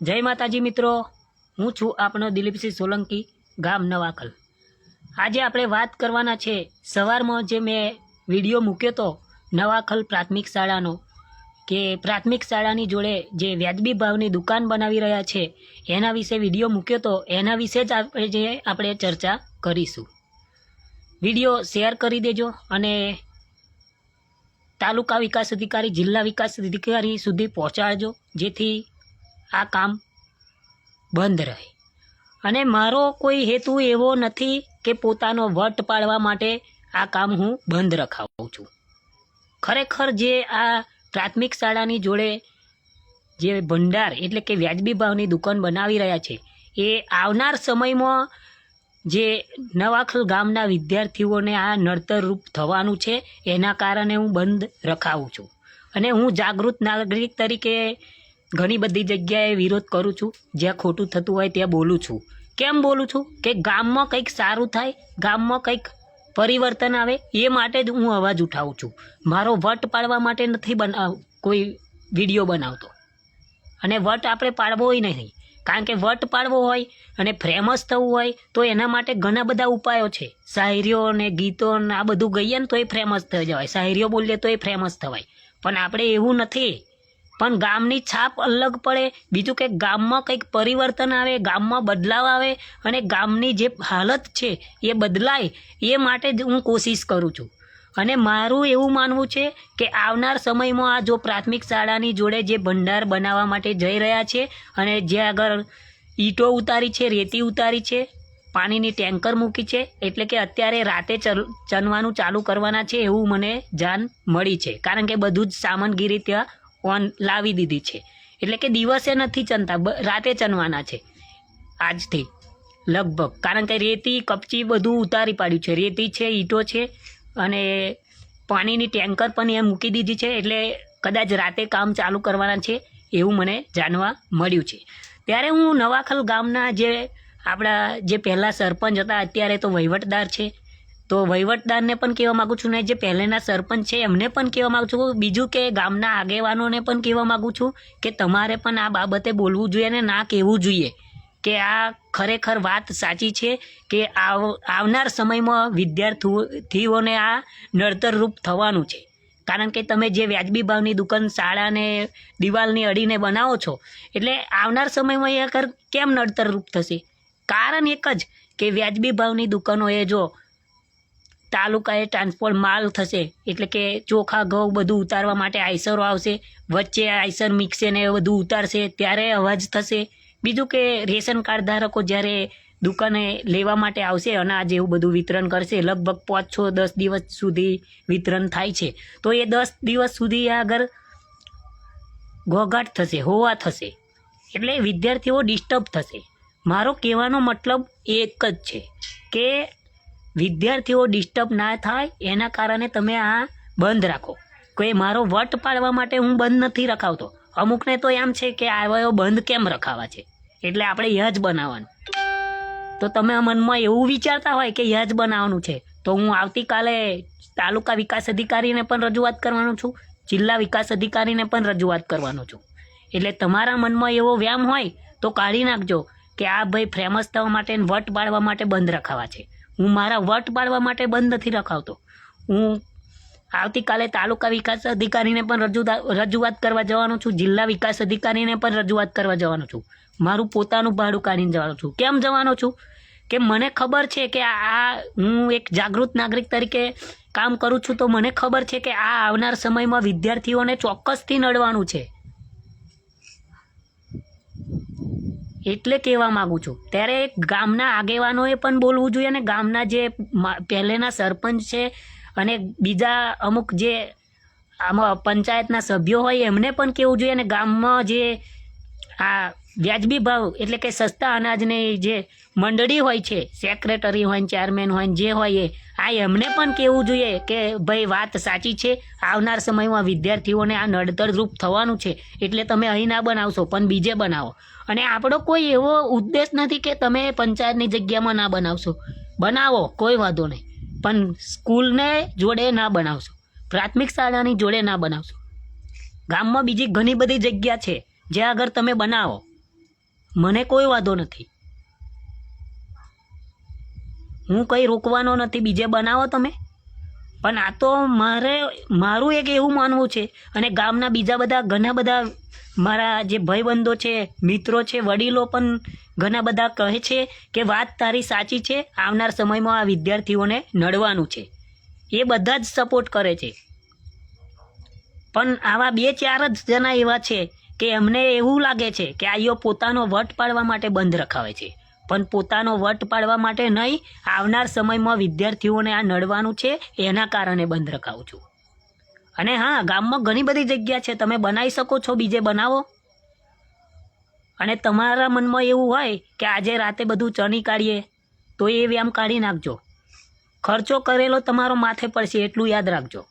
જય માતાજી મિત્રો, હું છું આપનો દિલીપસિંહ સોલંકી, ગામ નવાખલ. આજે આપણે વાત કરવાના છે, સવારમાં જે મેં વીડિયો મૂક્યો તો, નવાખલ પ્રાથમિક શાળાનો, કે પ્રાથમિક શાળાની જોડે જે વ્યાજબી ભાવની દુકાન બનાવી રહ્યા છે, એના વિશે વીડિયો મૂક્યો તો, એના વિશે જ આપણે જે આપણે ચર્ચા કરીશું. વીડિયો શેર કરી દેજો અને તાલુકા વિકાસ અધિકારી, જિલ્લા વિકાસ અધિકારી સુધી પહોંચાડજો, જેથી આ કામ બંધ રહે. અને મારો કોઈ હેતુ એવો નથી કે પોતાનો વટ પાડવા માટે આ કામ હું બંધ રખાવું છું. ખરેખર જે આ પ્રાથમિક શાળાની જોડે જે ભંડાર એટલે કે વ્યાજબી ભાવની દુકાન બનાવી રહ્યા છે, એ આવનાર સમયમાં જે નવાખલ ગામના વિદ્યાર્થીઓને આ નડતરરૂપ થવાનું છે, એના કારણે હું બંધ રખાવું છું. અને હું જાગૃત નાગરિક તરીકે ઘણી બધી જગ્યાએ વિરોધ કરું છું. જ્યાં ખોટું થતું હોય ત્યાં બોલું છું. કેમ બોલું છું? કે ગામમાં કંઈક સારું થાય, ગામમાં કંઈક પરિવર્તન આવે, એ માટે જ હું અવાજ ઉઠાવું છું. મારો વટ પાડવા માટે નથી બનાવ કોઈ વીડિયો બનાવતો. અને વટ આપણે પાડવો હોય નહીં. કારણ કે વટ પાડવો હોય અને ફેમસ થવું હોય, તો એના માટે ઘણા બધા ઉપાયો છે. શાયરીઓ ને ગીતો ને આ બધું ગઈએ ને તો એ ફેમસ થઈ જવાય. શાયરીઓ બોલીએ તો એ ફેમસ થવાય. પણ આપણે એવું નથી. પણ ગામની છાપ અલગ પડે. બીજું કે ગામમાં કંઈક પરિવર્તન આવે, ગામમાં બદલાવ આવે અને ગામની જે હાલત છે એ બદલાય, એ માટે જ હું કોશિશ કરું છું. અને મારું એવું માનવું છે કે આવનાર સમયમાં આ જો પ્રાથમિક શાળાની જોડે જે ભંડાર બનાવવા માટે જઈ રહ્યા છે અને જે આગળ ઈંટો ઉતારી છે, રેતી ઉતારી છે, પાણીની ટેન્કર મૂકી છે, એટલે કે અત્યારે રાતે ચનવાનું ચાલુ કરવાના છે એવું મને જાણ મળી છે. કારણ કે બધું જ સામાનગીરી ત્યાં ઓન લાવી દીધી છે. એટલે કે દિવસે નથી ચનતા રાતે ચનવાના છે. આજથી. લગભગ. કારણ કે રેતી, કપચી બધું ઉતારી પાડ્યું છે. રેતી છે, ઈંટો છે અને પાણીની ટેન્કર પણ એ મૂકી દીધી છે. એટલે કદાચ રાતે કામ ચાલુ કરવાના છે એવું મને જાણવા મળ્યું છે. ત્યારે હું નવાખલ ગામના જે આપણા જે પહેલાં સરપંચ હતા, અત્યારે તો વહીવટદાર છે. તો વહીવટદારને પણ કહેવા માગું છું ને જે પહેલેના સરપંચ છે, એમને પણ કહેવા માગું છું. બીજું કે ગામના આગેવાનોને પણ કહેવા માગું છું કે તમારે પણ આ બાબતે બોલવું જોઈએ અને ના કહેવું જોઈએ. કે આ ખરેખર વાત સાચી છે કે આવનાર સમયમાં વિદ્યાર્થીઓને આ નડતરરૂપ થવાનું છે. કારણ કે તમે જે વ્યાજબી ભાવની દુકાન શાળાને દિવાલની અડીને બનાવો છો, એટલે આવનાર સમયમાં એ કેમ નડતરરૂપ થશે? કારણ એક જ કે વ્યાજબી ભાવની દુકાનો એ જો તાલુકાએ ટ્રાન્સપોર્ટ માલ થશે. એટલે કે ચોખા, ઘઉં બધું ઉતારવા માટે આઈસરો આવશે. વચ્ચે આઈસર મિક્સે ને બધું ઉતારશે. ત્યારે અવાજ થશે. બીજું કે રેશન કાર્ડ ધારકો જ્યારે દુકાને લેવા માટે આવશે, અનાજ એવું બધું વિતરણ કરશે, લગભગ પાંચ છ દસ દિવસ સુધી વિતરણ થાય છે. તો એ દસ દિવસ સુધી આગળ ઘોઘાટ થશે, હોવા થશે. એટલે વિદ્યાર્થીઓ ડિસ્ટર્બ થશે. મારો કહેવાનો મતલબ એક જ છે કે વિદ્યાર્થીઓ ડિસ્ટર્બ ના થાય, એના કારણે તમે આ બંધ રાખો. કોઈ મારો વટ પાડવા માટે હું બંધ નથી રખાવતો. અમુકને તો એમ છે કે આવ્યો બંધ કેમ રખાવા છે? એટલે આપણે યજ બનાવવાનું. તો તમે મનમાં એવું વિચારતા હોય કે યજ બનાવવાનું છે, તો હું આવતીકાલે તાલુકા વિકાસ અધિકારીને પણ રજૂઆત કરવાનો છું, જિલ્લા વિકાસ અધિકારીને પણ રજૂઆત કરવાનો છું. એટલે તમારા મનમાં એવો વ્યામ હોય, તો કાઢી નાખજો કે આ ભાઈ ફેમસ થવા માટે વટ પાડવા માટે બંધ રખાવા છે. હું મારા વટ પાડવા માટે બંધ નથી રખાવતો. હું આવતીકાલે તાલુકા વિકાસ અધિકારીને પણ રજૂઆત કરવા જવાનો છું, જિલ્લા વિકાસ અધિકારીને પણ રજૂઆત કરવા જવાનો છું. મારું પોતાનું ભાડું કાઢીને જવાનો છું. કેમ જવાનો છું? કે મને ખબર છે કે આ હું એક જાગૃત નાગરિક તરીકે કામ કરું છું તો મને ખબર છે કે આ આવનાર સમયમાં વિદ્યાર્થીઓને ચોક્કસથી નડવાનું છે. એટલે કહેવા માગું છું. ત્યારે ગામના આગેવાનોએ પણ બોલવું જોઈએ અને ગામના જે પહેલેના સરપંચ છે અને બીજા અમુક જે આમાં પંચાયતના સભ્યો હોય એમને પણ કહેવું જોઈએ અને ગામમાં જે આ વ્યાજબી ભાવ એટલે કે સસ્તા અનાજની જે મંડળી હોય છે સેક્રેટરી હોય ને ચેરમેન હોય જે હોય એ, આ એમને પણ કહેવું જોઈએ કે ભાઈ વાત સાચી છે? આવનાર સમયમાં વિદ્યાર્થીઓને આ નડતર રૂપ થવાનું છે, એટલે તમે અહીં ના બનાવશો, પણ બીજે બનાવો. અને આપણો કોઈ એવો ઉદ્દેશ નથી કે તમે પંચાયતની જગ્યામાં ના બનાવશો. બનાવો, કોઈ વાંધો નહીં. પણ સ્કૂલને જોડે ના બનાવશો. પ્રાથમિક શાળાની જોડે ના બનાવશો. ગામમાં બીજી ઘણી બધી જગ્યા છે, જ્યાં આગળ તમે બનાવો. મને કોઈ વાંધો નથી. હું કંઈ રોકવાનો નથી, બીજે બનાવો તમે. પણ આ તો મારે, મારું એક એવું માનવું છે અને ગામના બીજા બધા, ઘણા બધા મારા જે ભાઈબંધો છે, મિત્રો છે, વડીલો પણ ઘણા બધા કહે છે કે વાત તારી સાચી છે, આવનાર સમયમાં આ વિદ્યાર્થીઓને નડવાનું છે. એ બધા જ સપોર્ટ કરે છે. પણ આવા બે ચાર જ જણા એવા છે કે એમને એવું લાગે છે કે આઈઓ પોતાનો વટ પાડવા માટે બંધ રખાવે છે. પણ પોતાનો વટ પાડવા માટે નહીં, આવનાર સમયમાં વિદ્યાર્થીઓને આ નડવાનું છે, એના કારણે બંધ રખાવું છું. અને હા, ગામમાં ઘણી બધી જગ્યા છે, તમે બનાવી શકો છો, બીજે બનાવો. અને તમારા મનમાં એવું હોય કે આજે રાતે બધું ચણી કાઢીએ, તો એ વ્યાયામ કાઢી નાખજો. ખર્ચો કરેલો તમારો માથે પડશે, એટલું યાદ રાખજો.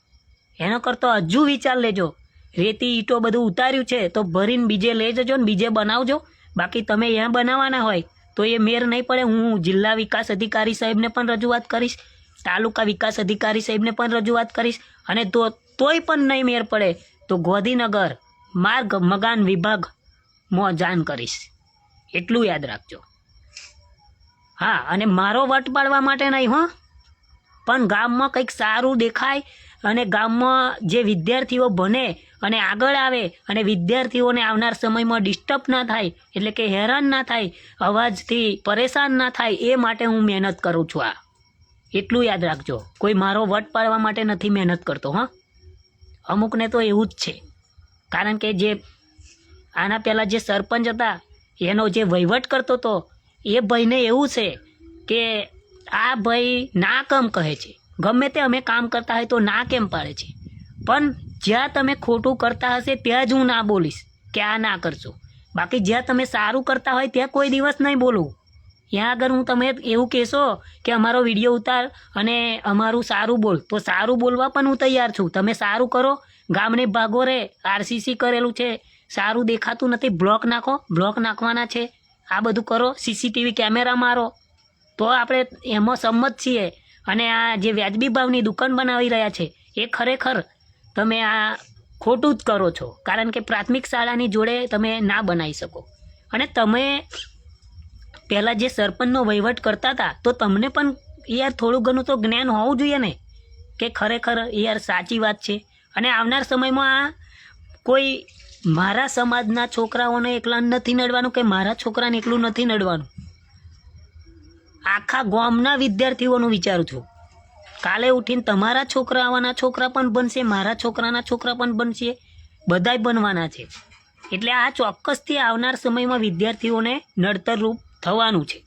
એનો કરતો હજુ વિચાર લેજો રેતી ઈંટો બધું ઉતાર્યું છે, તો ભરીને બીજે લઈ જજો ને બીજે બનાવજો. બાકી તમે અહીંયા બનાવવાના હોય, તો એ મેર નહીં પડે. હું જિલ્લા વિકાસ અધિકારી સાહેબને પણ રજૂઆત કરીશ, તાલુકા વિકાસ અધિકારી સાહેબને પણ રજૂઆત કરીશ, અને તો તોય પણ નહીં મેર પડે, તો ગોધીનગર માર્ગ મકાન વિભાગમાં જાણ કરીશ. એટલું યાદ રાખજો. હા, અને મારો વટ પાડવા માટે નહીં હો. પણ ગામમાં કંઈક સારું દેખાય અને ગામમાં જે વિદ્યાર્થીઓ ભણે અને આગળ આવે અને વિદ્યાર્થીઓને આવનાર સમયમાં ડિસ્ટર્બ ના થાય, એટલે કે હેરાન ના થાય, અવાજથી પરેશાન ના થાય, એ માટે હું મહેનત કરું છું આ. એટલું યાદ રાખજો. કોઈ મારો વટ પાડવા માટે નથી મહેનત કરતો, હા? અમુકને તો એવું જ છે. કારણ કે જે આના પહેલાં જે સરપંચ હતા, એનો જે વહીવટ કરતો હતો એ ભાઈને એવું છે કે આ ભાઈ ના કામ કહે છે. ગમે તે અમે કામ કરતા હોય તો ના કેમ પાડે છે? પણ જ્યાં તમે ખોટું કરતા હશે ત્યાં જ હું ના બોલીશ. કે આ ના કરશો? બાકી જ્યાં તમે સારું કરતા હોય ત્યાં કોઈ દિવસ નહીં બોલું ત્યાં આગળ હું તમે એવું કહેશો કે અમારો વીડિયો ઉતાર અને અમારું સારું બોલ. તો સારું બોલવા પણ હું તૈયાર છું. તમે સારું કરો. ગામને ભાગો રે. આરસીસી કરેલું છે. સારું દેખાતું નથી. બ્લોક નાખો. બ્લોક નાખવાના છે. આ બધું કરો. સીસીટીવી કેમેરા મારો. તો આપણે એમાં સંમત છીએ. અને આ જે વ્યાજબી ભાવની દુકાન બનાવી રહ્યા છે, એ ખરેખર તમે આ ખોટું જ કરો છો. કારણ કે પ્રાથમિક શાળાની જોડે તમે ના બનાવી શકો. અને તમે પહેલાં જે સરપંચનો વહીવટ કરતા હતા, તો તમને પણ યાર થોડું ઘણું તો જ્ઞાન હોવું જોઈએ ને, કે ખરેખર યાર સાચી વાત છે. અને આવનાર સમયમાં કોઈ મારા સમાજના છોકરાઓને એકલા નથી નડવાનું કે મારા છોકરાને એકલું નથી નડવાનું? આખા ગામના વિદ્યાર્થીઓનું વિચારું છું. કાલે ઉઠીને તમારા છોકરાઓના છોકરા પણ બનશે, મારા છોકરાના છોકરા પણ બનશે, બધાય બનવાના છે. એટલે આ ચોક્કસથી આવનાર સમયમાં વિદ્યાર્થીઓને નડતરરૂપ થવાનું છે.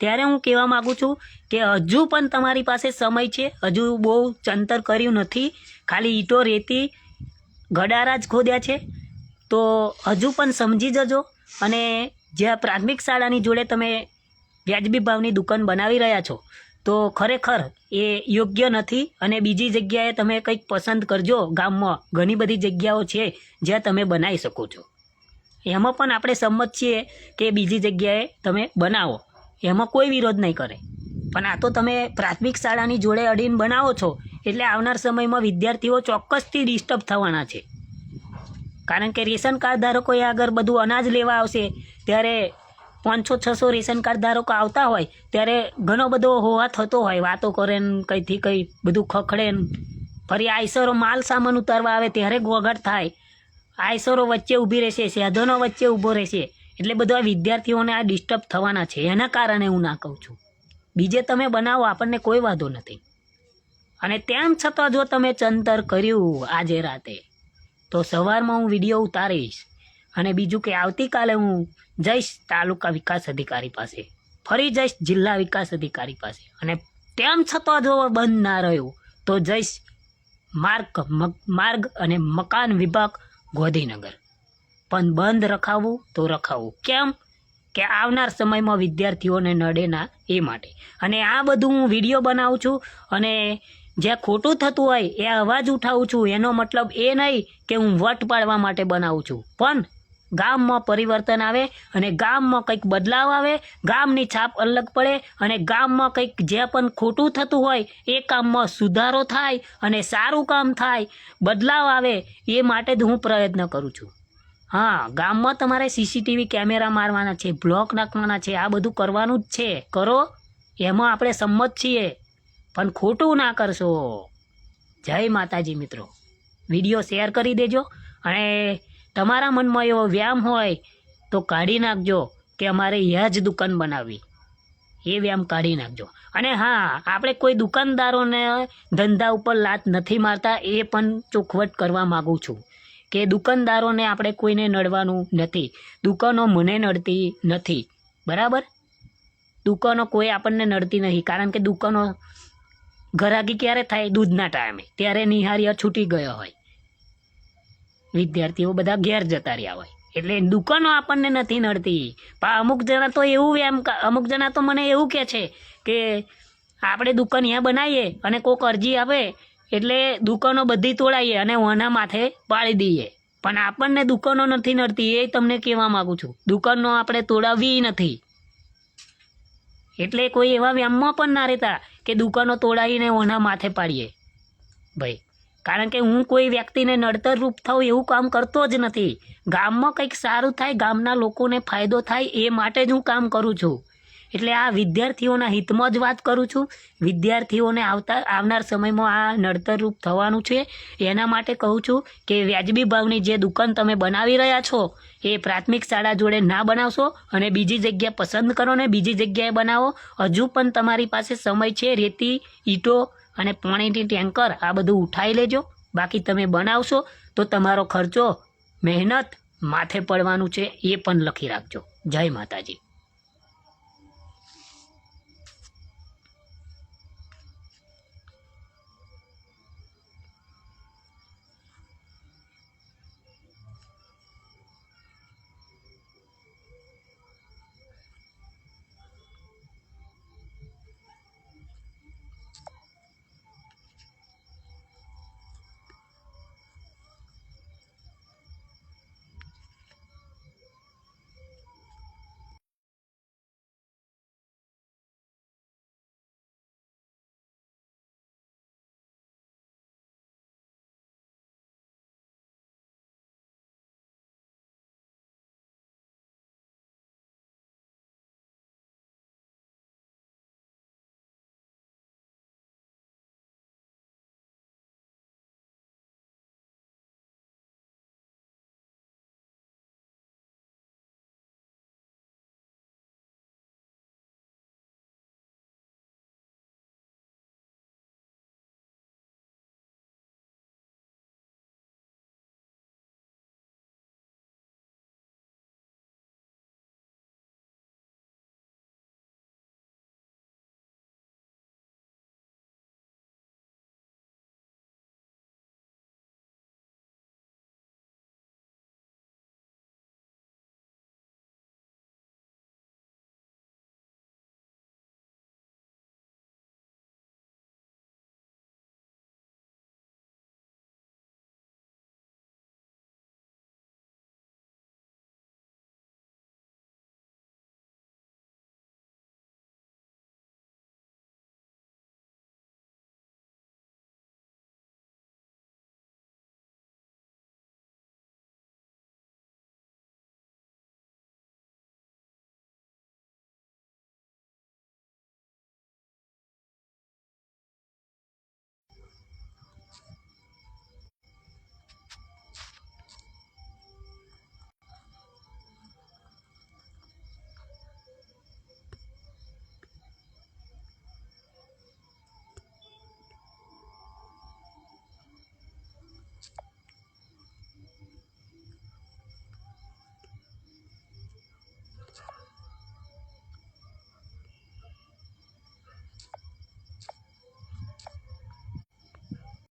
ત્યારે હું કહેવા માગું છું કે હજુ પણ તમારી પાસે સમય છે, હજુ બહુ ચંતર કર્યું નથી, ખાલી ઈંટો રેતી ગડારા જ ખોદ્યા છે. તો હજુ પણ સમજી જજો અને જ્યાં પ્રાથમિક શાળાની જોડે તમે વ્યાજબી ભાવની દુકાન બનાવી રહ્યા છો, તો ખરેખર એ યોગ્ય નથી અને બીજી જગ્યાએ તમે કંઈક પસંદ કરજો. ગામમાં ઘણી બધી જગ્યાઓ છે જ્યાં તમે બનાવી શકો છો. એમાં પણ આપણે સંમત છીએ કે બીજી જગ્યાએ તમે બનાવો. એમાં કોઈ વિરોધ નહીં કરે. પણ આ તો તમે પ્રાથમિક શાળાની જોડે અડીને બનાવો છો, એટલે આવનાર સમયમાં વિદ્યાર્થીઓ ચોક્કસથી ડિસ્ટર્બ થવાના છે. કારણ કે રેશન કાર્ડ ધારકો એ આગળ બધું અનાજ લેવા આવશે, ત્યારે પાંચસો, છસો રેશન કાર્ડ ધારકો આવતા હોય, ત્યારે ઘણો બધો હોવા થતો હોય, વાતો કરે ને કંઈથી કંઈ બધું ખખડે ને ફરી આઈસરો માલ સામાન ઉતારવા આવે ત્યારે ગોગટ થાય. આઈસરો વચ્ચે ઊભી રહેશે, સાધનો વચ્ચે ઊભો રહેશે. એટલે બધા વિદ્યાર્થીઓને આ ડિસ્ટર્બ થવાના છે. એના કારણે હું ના કહું છું. બીજે તમે બનાવો, આપણને કોઈ વાંધો નથી. અને તેમ છતાં જો તમે ચંતર કર્યું આજે રાતે, તો સવારમાં હું વીડિયો ઉતારીશ. અને બીજું કે આવતીકાલે હું જઈશ તાલુકા વિકાસ અધિકારી પાસે. ફરી જઈશ જિલ્લા વિકાસ અધિકારી પાસે. અને તેમ છતાં જો બંધ ના રહ્યું, તો જઈશ માર્ગ માર્ગ અને મકાન વિભાગ ગોધીનગર. પણ બંધ રખાવવું તો રખાવવું કેમ? કે આવનાર સમયમાં વિદ્યાર્થીઓને નડે ના એ માટે. અને આ બધું હું વીડિયો બનાવું છું અને જે ખોટું થતું હોય એ અવાજ ઉઠાવું છું. એનો મતલબ એ નહીં કે હું વટ પાડવા માટે બનાવું છું. પણ ગામમાં પરિવર્તન આવે અને ગામમાં કંઈક બદલાવ આવે, ગામની છાપ અલગ પડે અને ગામમાં કંઈક જે પણ ખોટું થતું હોય, એ કામમાં સુધારો થાય અને સારું કામ થાય, બદલાવ આવે, એ માટે જ હું પ્રયત્ન કરું છું. હા, ગામમાં તમારે સીસીટીવી કેમેરા મારવાના છે, બ્લોક નાખવાના છે, આ બધું કરવાનું જ છે. કરો. એમાં આપણે સંમત છીએ. પણ ખોટું ના કરશો. જય માતાજી મિત્રો. વીડિયો શેર કરી દેજો અને તમારા મનમાં એવો વ્યાયામ હોય તો કાઢી નાખજો કે અમારે યા જ દુકાન બનાવવી. એ વ્યાયામ કાઢી નાખજો. અને હા, આપણે કોઈ દુકાનદારોને ધંધા ઉપર લાત નથી મારતા, એ પણ ચોખવટ કરવા માગું છું કે દુકાનદારોને આપણે કોઈને નડવાનું નથી. દુકાનો મને નડતી નથી. બરાબર? દુકાનો કોઈ આપણને નડતી નથી કારણ કે દુકાનો ઘરાકી ક્યારે થાય? દૂધના ટાઈમે. ત્યારે નિહારિયા છૂટી ગયો હોય. વિદ્યાર્થીઓ બધા ઘેર જતા રહ્યા હોય. એટલે દુકાનો આપણને નથી નડતી. પણ અમુક જણા તો એવું એમ અમુક જણા તો મને એવું કહે છે કે આપણે દુકાન અહીંયા બનાવીએ અને કોઈક અરજી આપે એટલે દુકાનો બધી તોડાઈએ અને ઓના માથે પાડી દઈએ. પણ આપણને દુકાનો નથી નડતી, એ તમને કહેવા માગું છું. દુકાનો આપણે તોડાવવી નથી. એટલે કોઈ એવા વ્યામમાં પણ ના રહેતા કે દુકાનો તોડાવીને ઓના માથે પાડીએ. ભાઈ કારણ કે હું કોઈ વ્યક્તિને નડતર રૂપ થાઉં એવું કામ કરતો જ નથી. ગામમાં કંઈક સારું થાય, ગામના લોકોને ફાયદો થાય, એ માટે જ હું કામ કરું છું. એટલે આ વિદ્યાર્થીઓના હિતમાં જ વાત કરું છું. વિદ્યાર્થીઓને આવતા, આવનાર સમયમાં આ નડતર રૂપ થવાનું છે. એના માટે કહું છું કે વ્યાજબી ભાવની જે દુકાન તમે બનાવી રહ્યા છો, એ પ્રાથમિક શાળા જોડે ના બનાવશો અને બીજી જગ્યા પસંદ કરો ને બીજી જગ્યાએ બનાવો. હજુ પણ તમારી પાસે સમય છે, રેતી, ઈંટો અને પાણીની ટેન્કર આ બધું ઉઠાવી લેજો. બાકી તમે બનાવશો તો તમારો ખર્ચો મહેનત માથે પડવાનું છે એ પણ લખી રાખજો. જય માતાજી.